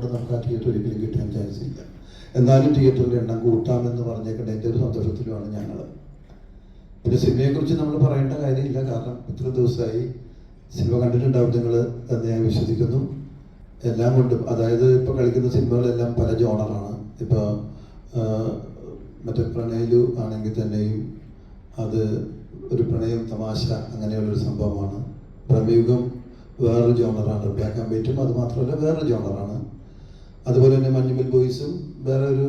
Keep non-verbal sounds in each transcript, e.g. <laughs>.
ഉള്ളതുകൊണ്ട് നമുക്ക് ആ തിയേറ്റർ ഒരിക്കലും കിട്ടാൻ ചാൻസ് ഇല്ല. എന്നാലും തിയേറ്ററിന്റെ എണ്ണം കൂട്ടാമെന്ന് പറഞ്ഞേക്കേണ്ട ഒരു സന്തോഷത്തിലുമാണ് ഞങ്ങൾ പിന്നെ സിനിമയെക്കുറിച്ച് നമ്മൾ പറയേണ്ട കാര്യമില്ല. കാരണം ഇത്ര ദിവസമായി സിനിമ കണ്ടിട്ടുണ്ടാവും നിങ്ങൾ എന്ന് ഞാൻ വിശ്വസിക്കുന്നു. എല്ലാം കൊണ്ടും അതായത് ഇപ്പോൾ കളിക്കുന്ന സിനിമകളെല്ലാം പല ജോണറാണ്. ഇപ്പോൾ മറ്റേ പ്രണയിലു ആണെങ്കിൽ തന്നെയും അത് ഒരു പ്രണയം തമാശ അങ്ങനെയുള്ളൊരു സംഭവമാണ്. പ്രമയുഗം വേറൊരു ജോണറാണ്. ബ്ലാക്ക് ആൻഡ് വൈറ്റും അത് മാത്രമല്ല വേറൊരു ജോണറാണ്. അതുപോലെ തന്നെ മഞ്ഞുമൽ ബോയ്സും വേറെ ഒരു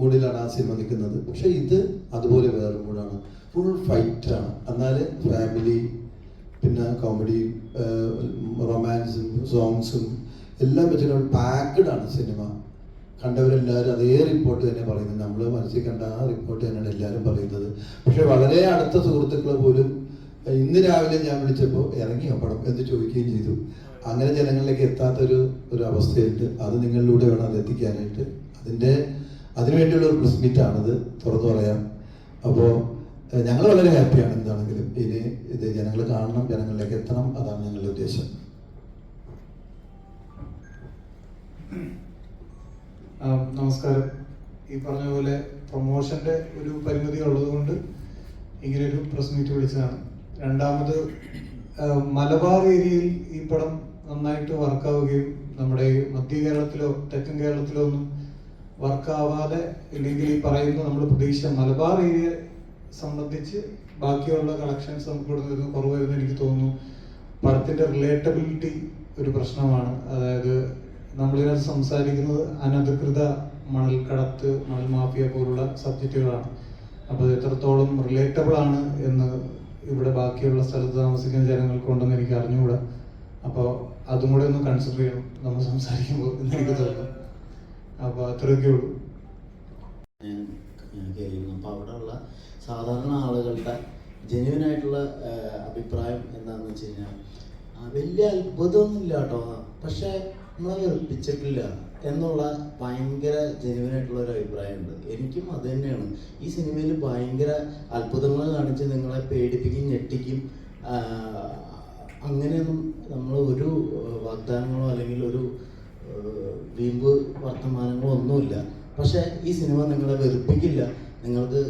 മൂഡിലാണ് ആ സിനിമ നിൽക്കുന്നത്. പക്ഷെ ഇത് അതുപോലെ വേറൊരു മൂഡാണ്. ഫുൾ ഫൈറ്റാണ് എന്നാൽ ഫാമിലി പിന്നെ കോമഡി റൊമാൻസും സോങ്സും എല്ലാം വെച്ചിട്ട് പാക്ഡ് ആണ് സിനിമ. കണ്ടവരെല്ലാവരും അതേ റിപ്പോർട്ട് തന്നെ പറയുന്നത്. നമ്മൾ മനസ്സിൽ കണ്ട ആ റിപ്പോർട്ട് തന്നെയാണ് എല്ലാവരും പറയുന്നത്. പക്ഷെ വളരെ അടുത്ത സുഹൃത്തുക്കൾ പോലും ഇന്ന് രാവിലെ ഞാൻ വിളിച്ചപ്പോൾ ഇറങ്ങിയോ പടം എന്ന് ചോദിക്കുകയും ചെയ്തു. അങ്ങനെ ജനങ്ങളിലേക്ക് എത്താത്തൊരു ഒരു അവസ്ഥയുണ്ട്. അത് നിങ്ങളിലൂടെ വേണം അത് എത്തിക്കാനായിട്ട്. അതിന്റെ അതിനുവേണ്ടിയുള്ള ഒരു പ്രസ് മീറ്റാണിത് തുറന്നു പറയാം. അപ്പോൾ ഞങ്ങൾ വളരെ ഹാപ്പിയാണ് എന്താണെങ്കിലും ഇനി ഇത് ജനങ്ങൾ കാണണം ജനങ്ങളിലേക്ക് എത്തണം. അതാണ് ഞങ്ങളുടെ ഉദ്ദേശം. നമസ്കാരം. ഈ പറഞ്ഞ പോലെ പ്രൊമോഷന്റെ ഒരു പരിമിതി ഉള്ളതുകൊണ്ട് ഇങ്ങനെ ഒരു പ്രസ് മീറ്റ് വിളിച്ചതാണ്. രണ്ടാമത് മലബാർ ഏരിയയിൽ ഈ പടം നന്നായിട്ട് വർക്കാവുകയും നമ്മുടെ മധ്യ കേരളത്തിലോ തെക്കൻ കേരളത്തിലോ ഒന്നും വർക്കാവാതെ ഇല്ലെങ്കിൽ ഈ പറയുന്ന നമ്മൾ പ്രതീക്ഷിച്ച മലബാർ ഏരിയ സംബന്ധിച്ച് ബാക്കിയുള്ള കളക്ഷൻസ് നമുക്ക് ഇവിടെ നിന്ന് കുറവ് വരുന്ന എനിക്ക് തോന്നുന്നു. പടത്തിന്റെ റിലേറ്റബിലിറ്റി ഒരു പ്രശ്നമാണ്. അതായത് നമ്മളിതിനകത്ത് സംസാരിക്കുന്നത് അനധികൃത മണൽക്കടത്ത് മണൽ മാഫിയ പോലുള്ള സബ്ജക്റ്റുകളാണ് അപ്പോൾ എത്രത്തോളം റിലേറ്റബിൾ ആണ് എന്ന് ഇവിടെ ബാക്കിയുള്ള സ്ഥലത്ത് താമസിക്കുന്ന ജനങ്ങൾക്കുണ്ടെന്ന് എനിക്ക് അറിഞ്ഞുകൂടാ. അപ്പോൾ അതും കൂടെ ഒന്ന് കൺസിഡർ ചെയ്യണം. നമ്മൾ സംസാരിക്കുമ്പോൾ എന്ന് എനിക്ക് തോന്നുന്നു. അപ്പോൾ അത്രയൊക്കെ ഉള്ളൂ. കയറിയിരുന്നു അപ്പോൾ സാധാരണ ആളുകളുടെ ജെന്യൂൻ ആയിട്ടുള്ള അഭിപ്രായം എന്താണെന്ന് വെച്ച് കഴിഞ്ഞാൽ വലിയ അത്ഭുതമൊന്നുമില്ല കേട്ടോ. പക്ഷെ നമ്മളെ വെറുപ്പിച്ചിട്ടില്ല എന്നുള്ള ഭയങ്കര ജെന്യൂൻ ആയിട്ടുള്ള ഒരു അഭിപ്രായമുണ്ട്. എനിക്കും അത് തന്നെയാണ്. ഈ സിനിമയിൽ ഭയങ്കര അത്ഭുതങ്ങൾ കാണിച്ച് നിങ്ങളെ പേടിപ്പിക്കും ഞെട്ടിക്കും അങ്ങനെയൊന്നും നമ്മൾ ഒരു വാഗ്ദാനങ്ങളോ അല്ലെങ്കിൽ ഒരു വീമ്പ് വർത്തമാനങ്ങളോ ഒന്നുമില്ല. പക്ഷേ ഈ സിനിമ നിങ്ങളെ വെറുപ്പിക്കില്ല. നിങ്ങൾക്ക്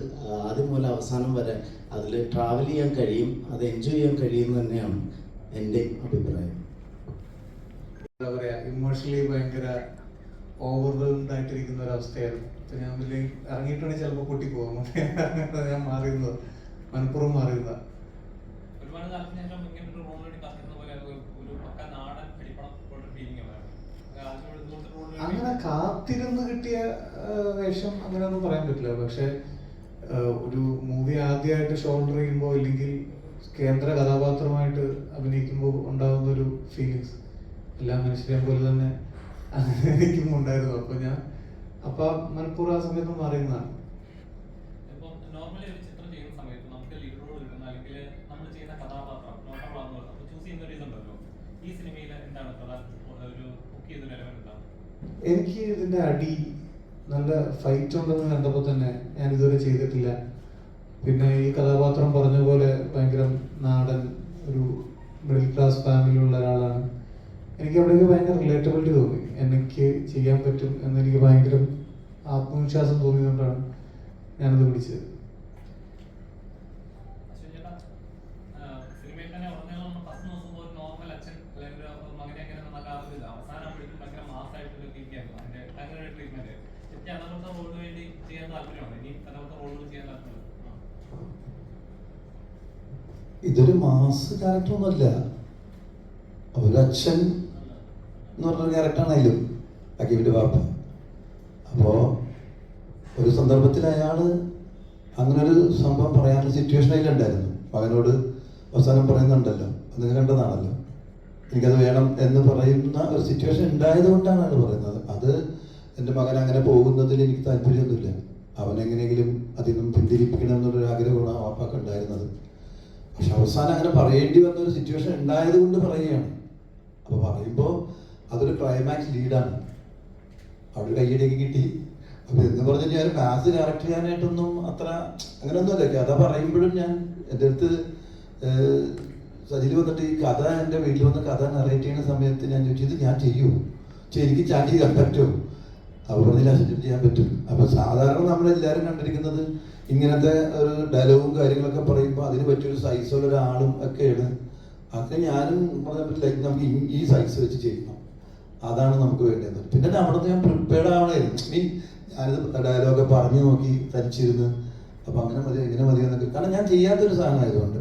ആദ്യം മുതൽ അവസാനം വരെ അതിൽ ട്രാവൽ ചെയ്യാൻ കഴിയും അത് എൻജോയ് ചെയ്യാൻ കഴിയും തന്നെയാണ് എന്റെ അഭിപ്രായം. എന്താ പറയാ ഇമോഷണലി ഭയങ്കര ഓവർവെൽഡ് ആയിട്ടിരിക്കുന്ന ഒരു അവസ്ഥയായിരുന്നു. ഞാൻ വലിയ ഇറങ്ങിയിട്ടുണ്ടെങ്കിൽ ചിലപ്പോൾ കൂട്ടി പോകും <laughs> ഞാൻ മാറിയുന്നത് മനഃപൂർവം മാറിയുന്നത് ഒരുപാട് കാലത്തിന് ശേഷം ഇങ്ങനെ ഒരു റോളിന് വേണ്ടി കാത്തിരുന്ന പോലെ ഒരു ഒരു പക്ക നാടൻ അടിപ്പണം പോലൊരു ഫീലിംഗ് ആണ് അങ്ങനെ കാത്തിരുന്ന് കിട്ടിയ വേഷം അങ്ങനെയൊന്നും പറയാൻ പറ്റില്ല. പക്ഷെ ഒരു മൂവി ആദ്യമായിട്ട് ഷോൾഡർ ചെയ്യുമ്പോൾ അല്ലെങ്കിൽ കേന്ദ്ര കഥാപാത്രമായിട്ട് അഭിനയിക്കുമ്പോൾ ഉണ്ടാകുന്ന ഒരു ഫീലിങ്സ് എല്ലാ മനുഷ്യരെയും പോലെ തന്നെ അങ്ങനെ എനിക്കും ഉണ്ടായിരുന്നു. അപ്പൊ ഞാൻ അപ്പൊ മനഃപൂർവം ആ സമയത്ത് ഇപ്പം നോർമലി ഒരു ചിത്രം ചെയ്യുന്ന സമയത്ത് നമുക്ക് ലീഡ് റോൾ കിട്ടുന്ന അല്ലെങ്കിൽ നമ്മൾ ചെയ്യുന്ന കഥാപാത്രം നോട്ടബിൾ ആണെന്ന് പറയുന്നത് അപ്പോൾ ചൂസ് ചെയ്യുന്ന ഒരു ഇതുണ്ടല്ലോ ഈ സിനിമയിൽ എന്താണ് പ്രധാന ഒരു കുക്ക് ചെയ്തൊരു എലമെന്റ് എന്താണ് എനിക്ക് ഇതിന്റെ അടി നല്ല ഫൈറ്റ് ഉണ്ടെന്ന് കണ്ടപ്പോൾ തന്നെ ഞാൻ ഇതുവരെ ചെയ്തിട്ടില്ല. പിന്നെ ഈ കഥാപാത്രം പറഞ്ഞ പോലെ ഭയങ്കര നാടൻ ഒരു മിഡിൽ ക്ലാസ് ഫാമിലിയുള്ള ഒരാളാണ്. എനിക്ക് അവിടേക്ക് ഭയങ്കര റിലേറ്റബിലിറ്റി തോന്നി. എനിക്ക് ചെയ്യാൻ പറ്റും എന്നെനിക്ക് ഭയങ്കര ആത്മവിശ്വാസം തോന്നിയതുകൊണ്ടാണ് ഞാനത് പിടിച്ചത് അശ്വിൻ ചേട്ടാ സിനിമയിൽ തന്നെ ഉടനീളം ഫസ്റ്റ് ദിവസം ഒരു നോർമൽ അച്ഛൻ അല്ലെങ്കിൽ ഒരു മകനെ എങ്ങനെ നന്നാക്കാറില്ല അവസാനം പിടിക്കും ഭയങ്കര മാസമായിട്ടുള്ള ഫീലിംഗ് അതിന്റെ അങ്ങനെ ഒരു ട്രീറ്റ്മെന്റ് എനിക്ക് അങ്ങനത്തെ റോളിന് വേണ്ടി ചെയ്യാൻ താല്പര്യമാണ് ഇനി അങ്ങനത്തെ റോളുകൾ ചെയ്യാൻ താല്പര്യം ഇതൊരു മാസ് ക്യാരക്ടറൊന്നുമല്ല അവരച്ഛൻ എന്ന് പറഞ്ഞൊരു ക്യാരക്ടറാണെങ്കിലും അക്കീബിന്റെ വാപ്പ. അപ്പോൾ ഒരു സന്ദർഭത്തിൽ അയാൾ അങ്ങനെ ഒരു സംഭവം പറയാനുള്ള സിറ്റുവേഷൻ അതിലുണ്ടായിരുന്നു മകനോട് അവസാനം പറയുന്നുണ്ടല്ലോ. നിങ്ങൾ കണ്ടതാണല്ലോ. എനിക്കത് വേണം എന്ന് പറയുന്ന ഒരു സിറ്റുവേഷൻ ഉണ്ടായത് കൊണ്ടാണ് പറയുന്നത്. അത് എന്റെ മകൻ അങ്ങനെ പോകുന്നതിൽ എനിക്ക് താല്പര്യമൊന്നുമില്ല. അവൻ എങ്ങനെയെങ്കിലും അതിൽ നിന്നും പിന്തിരിപ്പിക്കണം എന്നുള്ളൊരു ആഗ്രഹമാണ് ആ വാപ്പാക്ക് ഉണ്ടായിരുന്നത്. പക്ഷെ അവസാനം അങ്ങനെ പറയേണ്ടി വന്ന ഒരു സിറ്റുവേഷൻ ഉണ്ടായത് കൊണ്ട് പറയുകയാണ്. അപ്പോൾ പറയുമ്പോൾ അതൊരു ക്ലൈമാക്സ് ലീഡാണ് അവിടെ ഒരു കിട്ടി. അപ്പൊ എന്ന് പറഞ്ഞാൽ ഞാൻ ക്ലാസ് കറക്റ്റ് ചെയ്യാനായിട്ടൊന്നും അത്ര അങ്ങനെയൊന്നുമല്ല കഥ പറയുമ്പോഴും ഞാൻ എന്റെ അടുത്ത് സജിൽ വന്നിട്ട് ഈ കഥ എന്റെ വീട്ടിൽ വന്ന് കഥ നറേറ്റ് ചെയ്യുന്ന സമയത്ത് ഞാൻ ചോദിച്ചു ഇത് ഞാൻ ചെയ്യൂ. പക്ഷെ എനിക്ക് ചാൻസ് ചെയ്യാൻ പറ്റുമോ അപ്പോൾ പറഞ്ഞില്ല അസിസ്റ്റന്റ് ചെയ്യാൻ പറ്റും. അപ്പൊ സാധാരണ നമ്മളെല്ലാവരും കണ്ടിരിക്കുന്നത് ഇങ്ങനത്തെ ഒരു ഡയലോഗും കാര്യങ്ങളൊക്കെ പറയുമ്പോൾ അതിന് പറ്റിയൊരു സൈസുള്ള ഒരാളും ഒക്കെയാണ്. അതൊക്കെ ഞാനും പറഞ്ഞ നമുക്ക് ഈ- സൈസ് വെച്ച് ചെയ്യണം. അതാണ് നമുക്ക് വേണ്ടത്. പിന്നെ അവിടെ ഞാൻ പ്രിപ്പയർഡ് ആവണമായിരുന്നു. മീൻ ഞാനിത് ഡയലോഗൊക്കെ പറഞ്ഞു നോക്കി തനിച്ചിരുന്ന്. അപ്പൊ അങ്ങനെ മതി ഇങ്ങനെ മതി എന്നൊക്കെ. കാരണം ഞാൻ ചെയ്യാത്തൊരു സാധനം ആയതുകൊണ്ട്.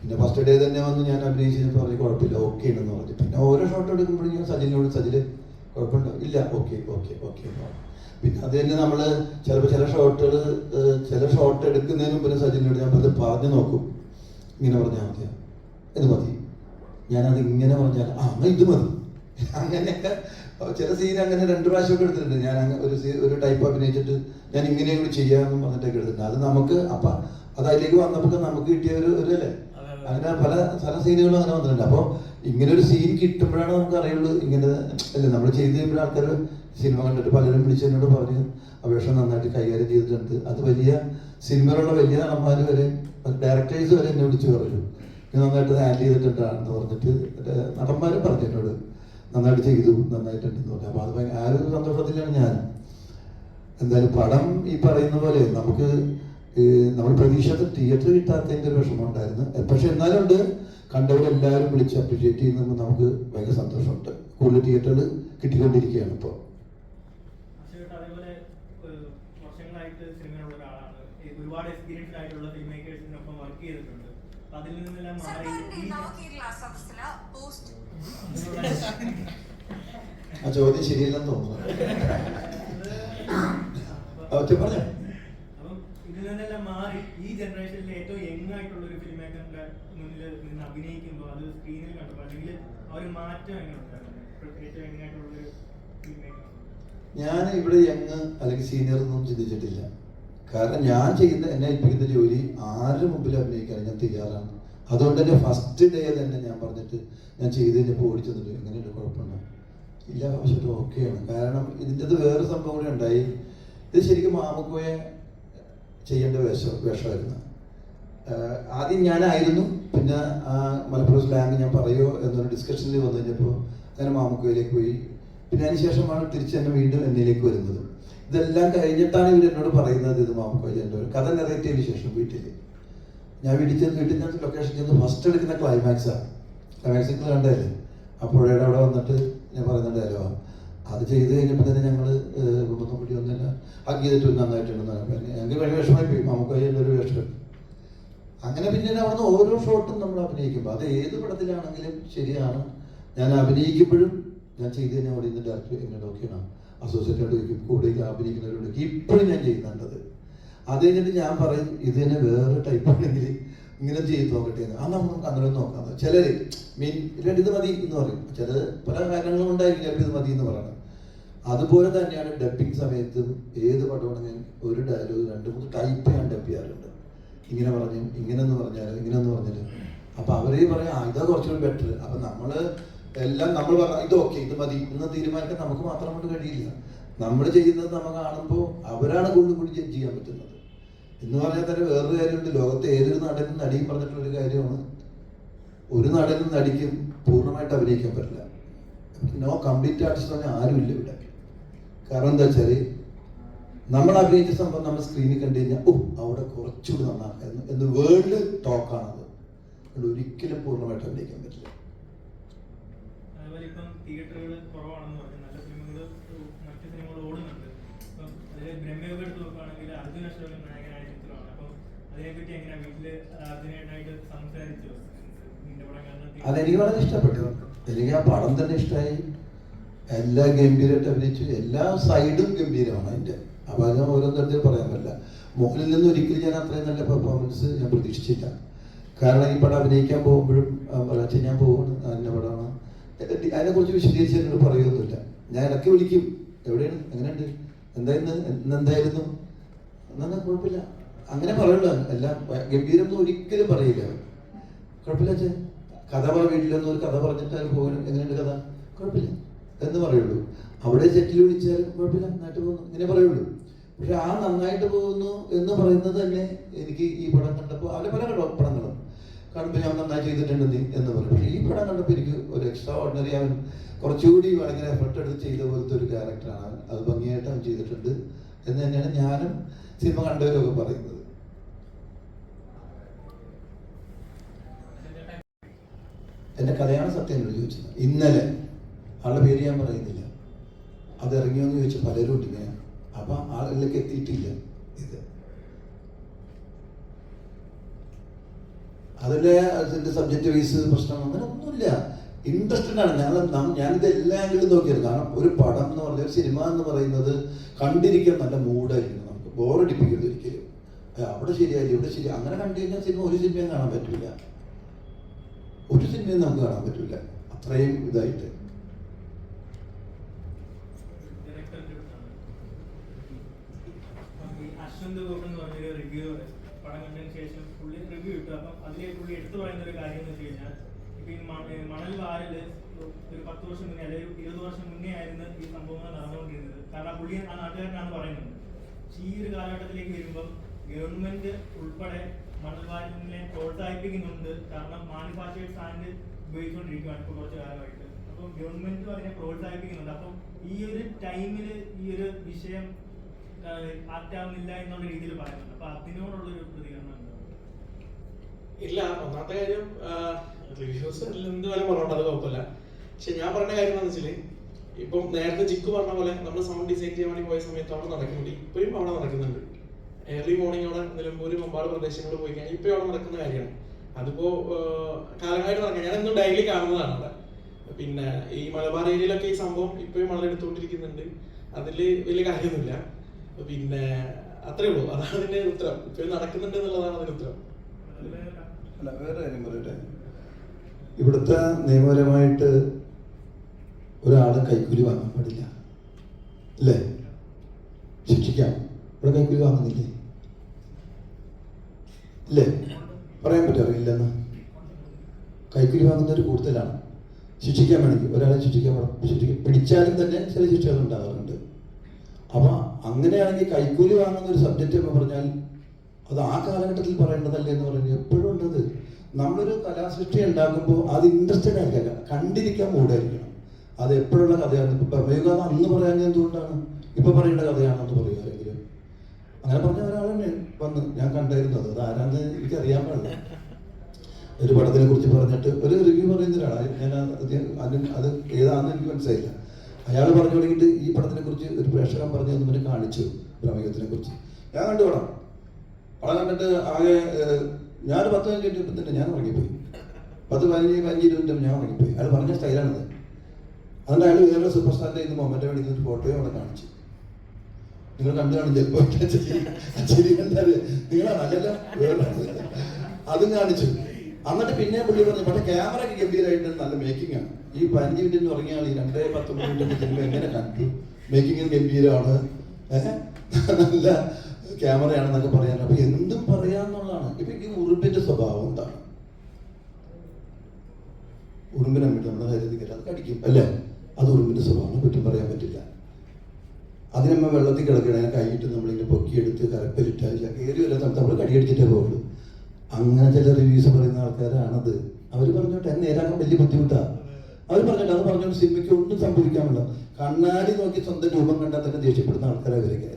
പിന്നെ ഫസ്റ്റ് ഡേ തന്നെ വന്ന് ഞാൻ അഭിനയിച്ചപ്പോൾ പറഞ്ഞു കുഴപ്പമില്ല ഓക്കെ ഉണ്ടെന്ന് പറഞ്ഞു. പിന്നെ ഓരോ ഷോട്ട് എടുക്കുമ്പോഴും ഞാൻ സജിനോട് സജിൽ കുഴപ്പമുണ്ടോ ഇല്ല ഓക്കെ ഓക്കെ ഓക്കെ പിന്നെ അത് തന്നെ നമ്മൾ ചിലപ്പോൾ ചില ഷോട്ടുകൾ ചില ഷോട്ട് എടുക്കുന്നതിന് മുമ്പ് സജിനോട് ഞാൻ അത് പറഞ്ഞു നോക്കും. ഇങ്ങനെ പറഞ്ഞാൽ മതിയാ ഇത് മതി. ഞാനത് ഇങ്ങനെ പറഞ്ഞാൽ ആ ഇത് മതി. <laughs> അങ്ങനെയൊക്കെ ചില സീൻ അങ്ങനെ രണ്ട് പ്രാവശ്യമൊക്കെ എടുത്തിട്ടുണ്ട്. ഞാൻ ഒരു ഒരു ടൈപ്പ് അഭിനയിച്ചിട്ട് ഞാൻ ഇങ്ങനെയും കൂടി ചെയ്യാമെന്ന് പറഞ്ഞിട്ടൊക്കെ എടുത്തിട്ടുണ്ട്. അത് നമുക്ക് അപ്പൊ അത് അതിലേക്ക് വന്നപ്പോൾ നമുക്ക് കിട്ടിയ ഒരു ഒരു അല്ലേ അങ്ങനെ പല പല സീനുകളും അങ്ങനെ വന്നിട്ടുണ്ട്. അപ്പോൾ ഇങ്ങനെ ഒരു സീൻ കിട്ടുമ്പോഴാണ് നമുക്ക് അറിയുള്ളൂ ഇങ്ങനെ അല്ലേ നമ്മൾ ചെയ്ത് കഴിയുമ്പോൾ ആൾക്കാർ സിനിമ കണ്ടിട്ട് പലരും വിളിച്ചതിനോട് പറഞ്ഞ് അപേക്ഷ നന്നായിട്ട് കൈകാര്യം ചെയ്തിട്ടുണ്ട്. അത് വലിയ സിനിമയിലുള്ള വലിയ നടന്മാർ വരെ ഡയറക്ടേഴ്സ് വരെ എന്നെ വിളിച്ച് പറഞ്ഞു. "ഇത് നന്നായിട്ട് ഹാൻഡിൽ ചെയ്തിട്ടുണ്ടാണെന്ന് പറഞ്ഞിട്ട് നടന്മാരും പറഞ്ഞു എന്നോട്. നന്നായിട്ട് ചെയ്തു നന്നായിട്ടുണ്ടെന്ന് പറഞ്ഞു. അപ്പോൾ അത് ഭയങ്കര ആ ഒരു സന്തോഷത്തിലാണ് ഞാൻ എന്തായാലും പടം ഈ പറയുന്ന പോലെ നമുക്ക് നമ്മൾ പ്രതീക്ഷത്ത് തിയേറ്റർ കിട്ടാത്തതിന്റെ ഒരു വിഷമം ഉണ്ടായിരുന്നു പക്ഷെ എന്നാലും ഉണ്ട് കണ്ടവരെല്ലാവരും വിളിച്ച് അപ്രീഷിയേറ്റ് ചെയ്യുന്നത് നമുക്ക് ഭയങ്കര സന്തോഷമുണ്ട്. കൂടുതൽ തിയേറ്ററുകൾ കിട്ടിക്കൊണ്ടിരിക്കുകയാണ് ഇപ്പോൾ. അശോക് അതേപോലെ ഒരു വർഷങ്ങളായിട്ട് സിനിമയിലുള്ള ഒരാളാണ്. ഈ ഒരുപാട് എക്സ്പീരിയൻസ് ആയിട്ടുള്ള ഫിലിം മേക്കേഴ്സിനൊപ്പം വർക്ക് ചെയ്തിട്ടുണ്ട്. അതിൽ നിന്നെല്ലാം മാറി സർക്കാരിന്റെ ഈ നവകേരള പോസ്റ്റ് <laughs> ആ ചോദ്യം ശരിയല്ലെന്ന് തോന്നുന്നു. പറഞ്ഞോ അപ്പം ഇതിൽ നിന്നെല്ലാം മാറി ഈ ജനറേഷനിലെ ഏറ്റവും യങ് ആയിട്ടുള്ള ഒരു ഫിലിം മേക്കറിന്റെ മുന്നിൽ നിന്ന് അഭിനയിക്കുമ്പോൾ അത് സ്ക്രീനിൽ കണ്ടപ്പോൾ അല്ലെങ്കിൽ ആ ഒരു മാറ്റം ഏറ്റവും ഒരു ഞാൻ ഇവിടെ യങ് അല്ലെങ്കിൽ സീനിയർ ഒന്നും ചിന്തിച്ചിട്ടില്ല. കാരണം ഞാൻ ചെയ്യുന്ന എന്നെ ഏൽപ്പിക്കുന്ന ജോലി ആരുടെ മുമ്പിൽ അഭിനയിക്കാൻ ഞാൻ തയ്യാറാണ്. അതുകൊണ്ട് തന്നെ ഫസ്റ്റ് ഡേ തന്നെ ഞാൻ പറഞ്ഞിട്ട് ഞാൻ ചെയ്ത് കഴിഞ്ഞപ്പോൾ ഓടിച്ചു തന്നിട്ട് എങ്ങനെയുണ്ട്? കുഴപ്പമുണ്ടോ ഇല്ല പക്ഷേ ഓക്കെയാണ് കാരണം ഇതിന്റെ വേറെ സംഭവം കൂടി ഉണ്ടായി. ഇത് ശരിക്കും മാമക്കോയെ ചെയ്യേണ്ട വേഷം വേഷമായിരുന്നു. ആദ്യം ഞാനായിരുന്നു പിന്നെ മലപ്പുറം സ്ലാങ് ഞാൻ പറയുമോ എന്നൊരു ഡിസ്കഷനിൽ വന്നു കഴിഞ്ഞപ്പോൾ അങ്ങനെ മാമുക്കോയിലേക്ക് പോയി. പിന്നെ അതിന് ശേഷമാണ് തിരിച്ച് തന്നെ വീണ്ടും എന്നിലേക്ക് വരുന്നത്. ഇതെല്ലാം കഴിഞ്ഞിട്ടാണ് ഇവർ എന്നോട് പറയുന്നത് ഇത് മാമുക്കോയിൽ എന്റെ ഒരു കഥ നിറയറ്റിയതിന് ശേഷം വീട്ടിൽ ഞാൻ വീട്ടിൽ ചെന്ന് വീട്ടിൽ ഞാൻ ലൊക്കേഷൻ ചെന്ന് ഫസ്റ്റ് എടുക്കുന്ന ക്ലൈമാക്സാണ് ക്ലൈമാക്സ് നിങ്ങൾ കണ്ടല്ലേ അപ്പോഴേടെ അവിടെ വന്നിട്ട് ഞാൻ പറയുന്ന അത് ചെയ്ത് കഴിഞ്ഞപ്പോൾ തന്നെ ഞങ്ങൾ കുടുംബത്തെ ഒന്നും ഹഗ് ചെയ്തിട്ട് നന്നായിട്ടുണ്ടെന്ന് പറഞ്ഞു ഞങ്ങൾക്ക് ഭയങ്കര വിഷമമായി പോയി. മാമുക്കോയിൽ ഒരു വിഷമം. അങ്ങനെ പിന്നെ അവിടുന്ന് ഓരോ ഷോട്ടും നമ്മൾ അഭിനയിക്കുമ്പോൾ അത് ഏത് പടത്തിലാണെങ്കിലും ശരിയാണ്. ഞാൻ അഭിനയിക്കുമ്പോഴും ഞാൻ ചെയ്ത് തന്നെ ഓടി ഡയറക്ടർ എങ്ങനെ നോക്കിയാണ് അസോസിയേറ്റ് കൂടെ അഭിനയിക്കുന്നവരോട് ഇപ്പോഴും ഞാൻ ചെയ്യുന്നുണ്ടത് അത് കഴിഞ്ഞിട്ട് ഞാൻ പറയും ഇത് തന്നെ വേറെ ടൈപ്പ് ആണെങ്കിൽ ഇങ്ങനെ ചെയ്ത് നോക്കട്ടെ ആ നമുക്ക് അങ്ങനെ നോക്കാം. ചിലര് മീൻ ഇത് മതി എന്ന് പറയും. ചിലത് പല കാര്യങ്ങളും ഉണ്ടായിരിക്കും ചിലപ്പോൾ ഇത് മതി എന്ന് പറയണം അതുപോലെ തന്നെയാണ് ഡബിങ് സമയത്തും ഏത് പടമാണെങ്കിലും ഒരു ഡയലോഗ് രണ്ട് മൂന്ന് ടൈപ്പ് ഞാൻ ഡബ് ചെയ്യാറുണ്ട്. ഇങ്ങനെ പറഞ്ഞു ഇങ്ങനെ എന്ന് പറഞ്ഞാൽ ഇങ്ങനെ എന്ന് പറഞ്ഞാൽ അപ്പൊ അവരെ പറയാം ഇതാ കുറച്ചുകൂടി ബെറ്റർ അപ്പൊ നമ്മൾ എല്ലാം നമ്മൾ പറഞ്ഞ ഇത് ഓക്കെ ഇത് മതി. എന്ന് തീരുമാനിക്കാൻ നമുക്ക് മാത്രം കൊണ്ട് കഴിയില്ല. നമ്മൾ ചെയ്യുന്നത് നമ്മൾ കാണുമ്പോൾ അവരാണ് കൂടുതൽ കൂടി ജഡ്ജ് ചെയ്യാൻ പറ്റുന്നത്. എന്ന് പറഞ്ഞാൽ തന്നെ വേറൊരു കാര്യമുണ്ട്. ലോകത്തെ ഏതൊരു നടനും നടിയും പറഞ്ഞിട്ടുള്ള ഒരു കാര്യമാണ്. ഒരു നടനും നടിക്കും പൂർണമായിട്ട് അഭിനയിക്കാൻ പറ്റില്ല. നോ കംപ്ലീറ്റ് ആർട്ടിസ്റ്റ് പറഞ്ഞാൽ ആരുമില്ല ഇവിടെ. കാരണം എന്താ വെച്ചാൽ നമ്മൾ അഭിനയിച്ച സംഭവം നമ്മൾ സ്ക്രീനിൽ കണ്ടു കഴിഞ്ഞാൽ ഓ അവിടെ കുറച്ചുകൂടി നന്നാക്കായിരുന്നു എന്ന് വേൾഡ് ടോക്കാണത് അതുകൊണ്ട് ഒരിക്കലും പൂർണമായിട്ട് അഭിനയിക്കാൻ പറ്റില്ല. അതെനിക്ക് വളരെ ഇഷ്ടപ്പെട്ടു. എനിക്ക് ആ പടം തന്നെ ഇഷ്ടമായി എല്ലാ ഗംഭീരമായിട്ട് അഭിനയിച്ചു. എല്ലാ സൈഡും ഗംഭീരമാണ് അതിന്റെ. അപ്പോൾ അത് ഓരോ തരത്തിൽ പറയാൻ പറ്റില്ല. മോഹനിൽ നിന്ന് ഒരിക്കലും ഞാൻ അത്രയും നല്ല പെർഫോമൻസ് ഞാൻ പ്രതീക്ഷിച്ചില്ല. കാരണം ഈ പടം അഭിനയിക്കാൻ പോകുമ്പോഴും പറയാച്ച ഞാൻ പോകുന്നു അതിന്റെ പടമാണ്. അതിനെക്കുറിച്ച് വിശദീകരിച്ച് എന്നോട് പറയുമൊന്നുമില്ല ഞാൻ ഇടയ്ക്ക് വിളിക്കും. എവിടെയാണ്? എങ്ങനെയുണ്ട്? എന്തായിരുന്നു? എന്തായിരുന്നു? എന്നാ കുഴപ്പമില്ല. അങ്ങനെ പറയുള്ളൂ. എല്ലാം ഗംഭീരം എന്ന് ഒരിക്കലും പറയില്ല. കുഴപ്പമില്ല അച്ഛൻ. കഥ പറ വീട്ടിലൊന്നും ഒരു കഥ പറഞ്ഞിട്ട് അതിൽ പോകാനും എങ്ങനെയുണ്ട് കഥ? കുഴപ്പമില്ല. എന്ന് പറയുള്ളൂ. അവിടെ സെറ്റിൽ വിളിച്ചാൽ കുഴപ്പമില്ല നന്നായിട്ട് പോകുന്നു ഇങ്ങനെ പറയുള്ളൂ. പക്ഷെ ആ നന്നായിട്ട് പോകുന്നു എന്ന് പറയുന്നത് തന്നെ എനിക്ക് ഈ പടം കണ്ടപ്പോൾ അവരെ പല കണ്ടോ പടങ്ങളും. കാണുമ്പോൾ ഞാൻ നന്നായി ചെയ്തിട്ടുണ്ട് എന്ന് പറയും. പക്ഷേ ഈ പടം കണ്ടപ്പോൾ എനിക്ക് ഒരു എക്സ്ട്രാ ഓർഡിനറി അവൻ കുറച്ചുകൂടി ഭയങ്കര എഫർട്ട് എടുത്ത് ചെയ്ത പോലത്തെ ഒരു ക്യാരക്ടറാണ് അവൻ അത് ഭംഗിയായിട്ട് അവൻ ചെയ്തിട്ടുണ്ട് എന്ന് തന്നെയാണ് ഞാനും സിനിമ കണ്ടവരൊക്കെ പറയുന്നത്. എന്റെ കഥയാണ് സത്യം ചോദിച്ചത്. ഇന്നലെ ആളുടെ പേര് ഞാൻ പറയുന്നില്ല. അത് ഇറങ്ങിയോന്ന് ചോദിച്ചു പലരും ഉണ്ട് ഇങ്ങനെ. അപ്പൊ ആളുകളിലേക്ക് എത്തിയിട്ടില്ല ഇത്. അതിലെ അതിന്റെ സബ്ജക്റ്റ് വൈസ് പ്രശ്നം അങ്ങനെ ഒന്നുമില്ല. ഇൻട്രസ്റ്റഡ് ആണ്. ഞങ്ങൾ ഞാനിത് എല്ലാ ആംഗിളും നോക്കിയത്. കാരണം ഒരു പടം എന്ന് പറഞ്ഞ ഒരു സിനിമ എന്ന് പറയുന്നത് കണ്ടിരിക്കാൻ നല്ല മൂഡായിരിക്കും നമുക്ക് ബോറടിപ്പിക്കരുത് ഒരിക്കലും. അവിടെ ശരിയായില്ല ഇവിടെ ശരി. അങ്ങനെ കണ്ടു കഴിഞ്ഞാൽ സിനിമ ഒരു സിനിമയും കാണാൻ പറ്റില്ല ഒരു സിനിമയും നമുക്ക് കാണാൻ പറ്റില്ല അത്രയും ഇതായിട്ട് ഡയറക്ടറിന്റെ അടുത്താണ്. അപ്പം ഈ അശ്വന്ത് ഗോപൻ എന്ന് പറഞ്ഞൊരു റിവ്യൂവർ പടം കണ്ടതിന് ശേഷം പുള്ളി റിവ്യൂ ഇട്ടു അപ്പം അതിലെ പുള്ളി എടുത്തു പറയുന്ന ഒരു കാര്യം എന്ന് വെച്ച് കഴിഞ്ഞാൽ ഇപ്പൊ ഈ മണൽ വാരൽ ഒരു പത്ത് വർഷം മുന്നേ അല്ലെങ്കിൽ ഇരുപത് വർഷം മുന്നേ ആയിരുന്നു ഈ സംഭവങ്ങൾ നടന്നുകൊണ്ടിരുന്നത്. കാരണം പുള്ളി ആ നാട്ടുകാരനാണ് പറയുന്നത് ഈ ഒരു കാലഘട്ടത്തിലേക്ക് വരുമ്പം ഗവൺമെന്റ് ഉൾപ്പെടെ മണൽ വാരലിനെ പ്രോത്സാഹിപ്പിക്കുന്നുണ്ട്. കാരണം മാനുഫാക്ചേർഡ് സാൻഡ് ഉപയോഗിച്ചുകൊണ്ടിരിക്കുകയാണ് ഇപ്പോൾ കുറച്ച് കാലമായിട്ട്. അപ്പം ഗവൺമെന്റും അതിനെ പ്രോത്സാഹിപ്പിക്കുന്നുണ്ട്. അപ്പം ഈ ഒരു ടൈമിൽ ഈ ഒരു വിഷയം ആക്റ്റാവുന്നില്ല എന്നുള്ള രീതിയിൽ പറയുന്നുണ്ട്. അപ്പൊ അതിനോടുള്ള ഒരു പ്രതികരണം? ഇല്ല ഒന്നാമത്തെ കാര്യം റിവ്യൂസ് എന്ത് വേണം പറഞ്ഞോട്ടെ അത് കുഴപ്പമില്ല. പക്ഷെ ഞാൻ പറഞ്ഞ കാര്യം എന്താണെന്ന് വെച്ചാൽ ഇപ്പം നേരത്തെ ജിക്ക് പറഞ്ഞ പോലെ നമ്മൾ സൗണ്ട് ഡിസൈൻ ചെയ്യാൻ വേണ്ടി പോയ സമയത്ത് അവിടെ നടക്കുന്നുണ്ട് ഇപ്പോഴും അവിടെ നടക്കുന്നുണ്ട്. ഏർലി മോർണിംഗ് അവിടെ നിലമ്പൂര് മമ്പാട് പ്രദേശങ്ങളിൽ പോയി കഴിഞ്ഞാൽ ഇപ്പോഴും അവിടെ നടക്കുന്ന കാര്യമാണ്. അതിപ്പോ കാലമായിട്ട് നടക്കുക ഞാൻ എന്നും ഡെയിലി കാണുന്നതാണ് അവിടെ. പിന്നെ ഈ മലബാർ ഏരിയയിലൊക്കെ ഈ സംഭവം ഇപ്പോഴും വളരെ എടുത്തുകൊണ്ടിരിക്കുന്നുണ്ട്. അതിൽ വലിയ കാര്യമൊന്നുമില്ല. പിന്നെ അത്രേ ഉള്ളൂ. അതാണ് അതിന്റെ ഉത്തരം. ഇപ്പോഴും നടക്കുന്നുണ്ട് എന്നുള്ളതാണ് അതിന്റെ ഉത്തരം. അല്ല വേറെ കാര്യം പറയട്ടെ. ഇവിടുത്തെ നിയമപരമായിട്ട് ഒരാളെ കൈക്കൂലി വാങ്ങാൻ പാടില്ല. അല്ലേ? ശിക്ഷിക്കാം. ഇവിടെ കൈക്കൂലി വാങ്ങുന്നില്ലേ? ഇല്ലേ? പറയാൻ പറ്റുമോ? അറിയില്ലെന്ന്. കൈക്കൂലി വാങ്ങുന്നവർ കൂടുതലാണ്. ശിക്ഷിക്കാൻ വേണമെങ്കിൽ ഒരാളെ ശിക്ഷിക്കാൻ ശിക്ഷിക്കാൻ പിടിച്ചാലും തന്നെ ചില ശിക്ഷകൾ ഉണ്ടാകാറുണ്ട്. അപ്പൊ അങ്ങനെയാണെങ്കിൽ കൈക്കൂലി വാങ്ങുന്ന ഒരു സബ്ജക്റ്റ് എന്ന് പറഞ്ഞാൽ അത് ആ കാലഘട്ടത്തിൽ പറയേണ്ടതല്ലേ എന്ന് പറയുന്നത് എപ്പോഴും ഉണ്ടത് നമ്മളൊരു കലാസൃഷ്ടി ഉണ്ടാക്കുമ്പോൾ അത് ഇൻട്രസ്റ്റഡ് ആയിരിക്കില്ല. കണ്ടിരിക്കാൻ മൂടായിരിക്കണം അത് എപ്പോഴുള്ള കഥയാണ്. ഇപ്പൊ പ്രമേയുക അന്ന് പറയാൻ എന്തുകൊണ്ടാണ്? ഇപ്പൊ പറയേണ്ട കഥയാണെന്ന് പറയുക അങ്ങനെ പറഞ്ഞ ഒരാൾ തന്നെ വന്ന് ഞാൻ കണ്ടായിരുന്നത് അത് ആരാന്ന് എനിക്കറിയാൻ പാടില്ല. ഒരു പടത്തിനെ കുറിച്ച് പറഞ്ഞിട്ട് ഒരു റിവ്യൂ പറയുന്ന ഒരാളാണ് ഞാൻ അത് അതിന് അത് ഏതാണെന്ന് എനിക്ക് മനസ്സിലായില്ല. അയാൾ പറഞ്ഞു തുടങ്ങിയിട്ട് ഈ പടത്തിനെ കുറിച്ച് ഒരു പ്രേക്ഷകൻ പറഞ്ഞു തന്നെ കാണിച്ചു പ്രമേയത്തിനെ കുറിച്ച്. ഞാൻ കണ്ടു പടം. പടം കണ്ടിട്ട് ആകെ ഒരു പത്ത് പതിനഞ്ച് മിനിറ്റ് തന്നെ ഞാൻ ഉറങ്ങിപ്പോയി. പത്ത് പതിനഞ്ച് പതിനഞ്ച് ഇരുപത് ഞാൻ ഉറങ്ങിപ്പോയി. അയാൾ പറഞ്ഞ സ്റ്റൈലാണത്. അതുകൊണ്ട് അയാൾ വേറെ സൂപ്പർ സ്റ്റാറിന്റെ ഇന്ന് മൊമെന്റ് വേണ്ടി ഒരു ഫോട്ടോയും അവിടെ കാണിച്ചു. നിങ്ങൾ കണ്ടു കാണിച്ചു നിങ്ങളാണ് അതും കാണിച്ചു. എന്നിട്ട് പിന്നെ പുള്ളി പറഞ്ഞു പക്ഷെ ക്യാമറ ഒക്കെ ഗംഭീരമായിട്ട് നല്ല മേക്കിംഗ് ആണ്. ഈ പതിനഞ്ച് മിനിറ്റ് എന്ന് ഉറങ്ങിയാൽ ഈ രണ്ടേ പത്ത് മിനിറ്റ് സിനിമ എങ്ങനെ കണ്ടു? മേക്കിംഗ് ഗംഭീരമാണ് ഏഹ്? നല്ല ക്യാമറയാണെന്നൊക്കെ പറയാൻ. അപ്പൊ എന്തും പറയാന്നുള്ളതാണ്. ഇപ്പൊ ഈ ഉറുമ്പിന്റെ സ്വഭാവം എന്താണ്? ഉറുമ്പിനെ വിട്ട് നമ്മുടെ കരുതി അത് കടിക്കും അല്ലേ? അത് ഉറുമ്പിന്റെ സ്വഭാവമാണ്. കുറ്റം പറയാൻ പറ്റില്ല. അതിനമ്മ വെള്ളത്തിൽ കിടക്കണേ കൈയിട്ട് നമ്മളിങ്ങനെ പൊക്കിയെടുത്ത് കരപ്പലിട്ടാൽ കയറി വല്ല സ്ഥലത്ത് നമ്മൾ കടിയടിച്ചിട്ടേ പോകുള്ളൂ അങ്ങനെ ചില റിവ്യൂസ് പറയുന്ന ആൾക്കാരാണത്. അവർ പറഞ്ഞോട്ടെ എന്നെ നേരാക്കാൻ വലിയ ബുദ്ധിമുട്ടാണ് അവർ പറഞ്ഞിട്ട് അത് പറഞ്ഞോണ്ട് സിനിമയ്ക്ക് ഒന്നും സംഭവിക്കാനില്ല. കണ്ണാടി നോക്കി സ്വന്തം രൂപം കണ്ടാൽ തന്നെ ദേഷ്യപ്പെടുന്ന ആൾക്കാരെ അവരൊക്കെ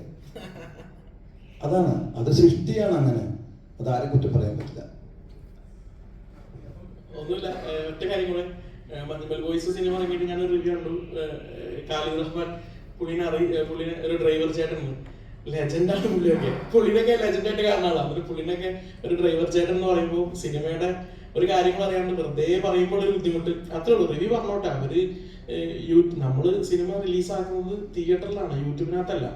അതാണ്. അത് സൃഷ്ടിയാണ് അങ്ങനെ. അത് ആരെ കുറ്റം പറയാൻ പറ്റില്ല. ഒന്നുമില്ല. ഒറ്റ കാര്യം കൂടെ. ബോയ്സ് സിനിമ ഇറങ്ങിയിട്ട് ഞാൻ റിവ്യൂ കണ്ടു. ഖാലിദ് റഹ്മാൻ പുള്ളിനെ അറി പുള്ളിനെ ഒരു ഡ്രൈവർ ചേട്ടൻ ലെജൻഡാണ് പുള്ളിയൊക്കെ. പുള്ളിനൊക്കെ ലെജൻഡായിട്ട് കാണാനുള്ള എന്നിട്ട് പുള്ളിനൊക്കെ ഒരു ഡ്രൈവർ ചേട്ടൻ എന്ന് പറയുമ്പോൾ സിനിമയുടെ ഒരു കാര്യങ്ങൾ അറിയാണ്ട് വെറുതെ പറയുമ്പോൾ ഒരു ബുദ്ധിമുട്ട്. അത്രേ ഉള്ളൂ. റിവ്യൂ പറഞ്ഞോട്ടെ. അവർ യൂ നമ്മൾ സിനിമ റിലീസാക്കുന്നത് തിയേറ്ററിലാണ് യൂട്യൂബിനകത്തല്ല.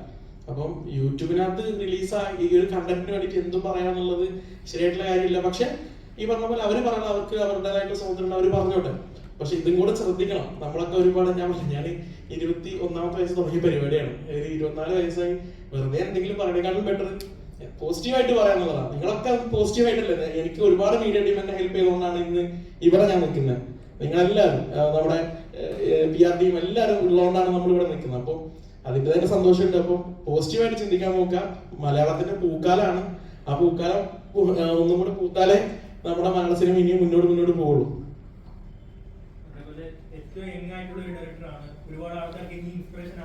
അപ്പം യൂട്യൂബിനകത്ത് റിലീസായി ഈ ഒരു കണ്ടന്റിന് വേണ്ടിയിട്ട് എന്തും പറയാന്നുള്ളത് ശരിയായിട്ടുള്ള കാര്യമില്ല. പക്ഷെ ഈ പറഞ്ഞ പോലെ അവർ പറയണം അവർക്ക് അവരുടേതായിട്ട് സ്വാതന്ത്ര്യം അവർ പറഞ്ഞോട്ടെ. പക്ഷെ ഇതും കൂടെ ശ്രദ്ധിക്കണം. നമ്മളൊക്കെ ഒരുപാട് ഞാൻ പറഞ്ഞു ഞാൻ ഇരുപത്തി ഒന്നാമത്തെ വയസ്സ് തുടങ്ങിയ പരിപാടിയാണ്. ഒരു ഇരുപത്തിനാല് വയസ്സായി? വെറുതെ എന്തെങ്കിലും പറയണേക്കാളും ബെറ്റർ പോസിറ്റീവായിട്ട് പറയാന്നുള്ളതാണ്. നിങ്ങളൊക്കെ പോസിറ്റീവായിട്ടല്ലേ എനിക്ക് ഒരുപാട് മീഡിയ ടീം എന്നെ ഹെൽപ്പ് ചെയ്തുകൊണ്ടാണ് ഇന്ന് ഇവിടെ ഞാൻ നിൽക്കുന്നത്. നിങ്ങളെല്ലാവരും നമ്മുടെ പി ആർ ടീം എല്ലാവരും ഉള്ളതുകൊണ്ടാണ് നമ്മൾ ഇവിടെ നിൽക്കുന്നത്. അപ്പോൾ അതിന്റെ തന്നെ സന്തോഷമുണ്ട്. അപ്പോൾ പോസിറ്റീവായിട്ട് ചിന്തിക്കാൻ നോക്കുക. മലയാളത്തിന്റെ പൂക്കാലാണ്. ആ പൂക്കാലം ഒന്നും കൂടെ പൂത്താലേ നമ്മുടെ മലയാള ഇനിയും മുന്നോട്ട് മുന്നോട്ട് പോകുള്ളൂ ആയിട്ടുള്ള ഒരു ഡയറക്ടറാണ് ഒരുപാട് ആൾക്കാർക്ക് ഇൻസ്പിറേഷൻ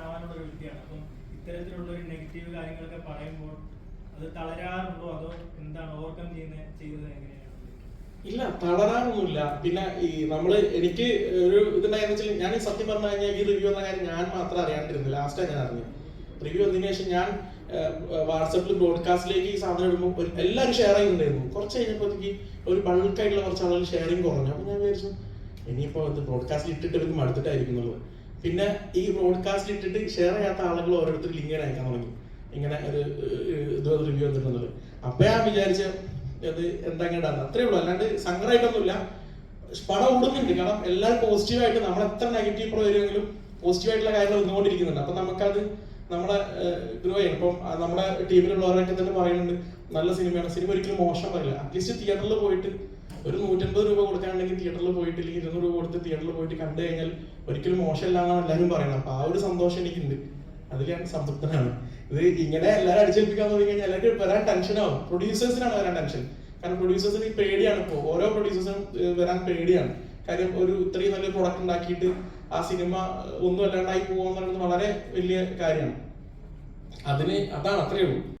അപ്പം ഇത്തരത്തിലുള്ള ഒരു നെഗറ്റീവ് കാര്യങ്ങളൊക്കെ പറയുമ്പോൾ അത് തളരാറുണ്ടോ? അതോ എന്താണ് ഓവർകം ചെയ്യുന്ന ചെയ്യുന്നത് എങ്ങനെയാണ്? ഇല്ല തളരാറൊന്നുമില്ല പിന്നെ ഈ നമ്മൾ എനിക്ക് ഒരു ഇതുണ്ടായെന്ന് വെച്ചാൽ ഞാൻ സത്യം പറഞ്ഞു കഴിഞ്ഞാൽ ഈ റിവ്യൂ എന്ന കാര്യം ഞാൻ മാത്രം അറിയാണ്ടിരുന്നു ലാസ്റ്റാണ് ഞാൻ അറിഞ്ഞു. റിവ്യൂ വന്നതിന് ശേഷം ഞാൻ വാട്സപ്പിൽ ബ്രോഡ്കാസ്റ്റിലേക്ക് ഈ സാധനം ഇടുമ്പോൾ എല്ലാവരും ഷെയർ ചെയ്യുന്നുണ്ടായിരുന്നു. കുറച്ച് കഴിഞ്ഞപ്പോഴത്തേക്ക് ഒരു ബൾക്കായിട്ടുള്ള കുറച്ച് ആളുകൾ ഷെയറിങ് കുറഞ്ഞു. അപ്പോൾ ഞാൻ വിചാരിച്ചു ഇനിയിപ്പോൾ ഇത് ബ്രോഡ്കാസ്റ്റിൽ ഇട്ടിട്ട് ഇവർക്ക് മടുത്തിട്ടായിരിക്കുന്നുള്ളത് പിന്നെ ഈ ബ്രോഡ്കാസ്റ്റിൽ ഇട്ടിട്ട് ഷെയർ ചെയ്യാത്ത ആളുകൾ ഓരോരുത്തർ ലിങ്ക് അയക്കാൻ തുടങ്ങി. ഇങ്ങനെ ഒരു ഇത് റിവ്യൂ എന്നിട്ടുള്ളത് അപ്പൊ ഞാൻ വിചാരിച്ച അത് എന്താ അത്രേ ഉള്ളൂ. അല്ലാണ്ട് സങ്കടമായിട്ടൊന്നുമില്ല പടം ഓടുന്നുണ്ട്. കാരണം എല്ലാവരും പോസിറ്റീവായിട്ട് നമ്മൾ എത്ര നെഗറ്റീവ് പ്രോ വരുമെങ്കിലും പോസിറ്റീവായിട്ടുള്ള കാര്യങ്ങൾ വന്നുകൊണ്ടിരിക്കുന്നുണ്ട് അപ്പൊ നമുക്കത് നമ്മളെ ഗ്രോ ചെയ്യണം. ഇപ്പം നമ്മുടെ ടീമിലുള്ളവരൊക്കെ തന്നെ പറയുന്നുണ്ട് നല്ല സിനിമയാണ്. സിനിമ ഒരിക്കലും മോശം പറയില്ല. അറ്റ്ലീസ്റ്റ് തിയേറ്ററിൽ പോയിട്ട് ഒരു നൂറ്റമ്പത് രൂപ കൊടുക്കാണെങ്കിൽ തിയേറ്ററിൽ പോയിട്ട് അല്ലെങ്കിൽ ഇരുന്നൂറ് രൂപ കൊടുത്ത് തിയേറ്ററിൽ പോയിട്ട് കണ്ടു കഴിഞ്ഞാൽ ഒരിക്കലും മോശമല്ല എന്നാണ് എല്ലാവരും പറയുന്നത്. അപ്പൊ ആ ഒരു സന്തോഷം എനിക്കുണ്ട്. അതിൽ ഞാൻ സംതൃപ്തനാണ്. ഇത് ഇങ്ങനെ എല്ലാവരും അടിച്ചേൽപ്പിക്കാൻ തുടങ്ങി കഴിഞ്ഞാൽ എല്ലാവർക്കും വരാൻ ടെൻഷനാവും പ്രൊഡ്യൂസേഴ്സിനാണ് വരാൻ ടെൻഷൻ കാരണം പ്രൊഡ്യൂസേഴ്സിന് ഈ പേടിയാണ് ഇപ്പോൾ ഓരോ പ്രൊഡ്യൂസേഴ്സിനും വരാൻ പേടിയാണ്. കാര്യം ഒരു ഇത്രയും നല്ല പ്രൊഡക്റ്റ് ഉണ്ടാക്കിയിട്ട് ആ സിനിമ ഒന്നും അല്ലാണ്ടായി പോകുക പറയുന്നത് വളരെ വലിയ കാര്യമാണ്. അതിന് അതാണ് അത്രയേ ഉള്ളൂ.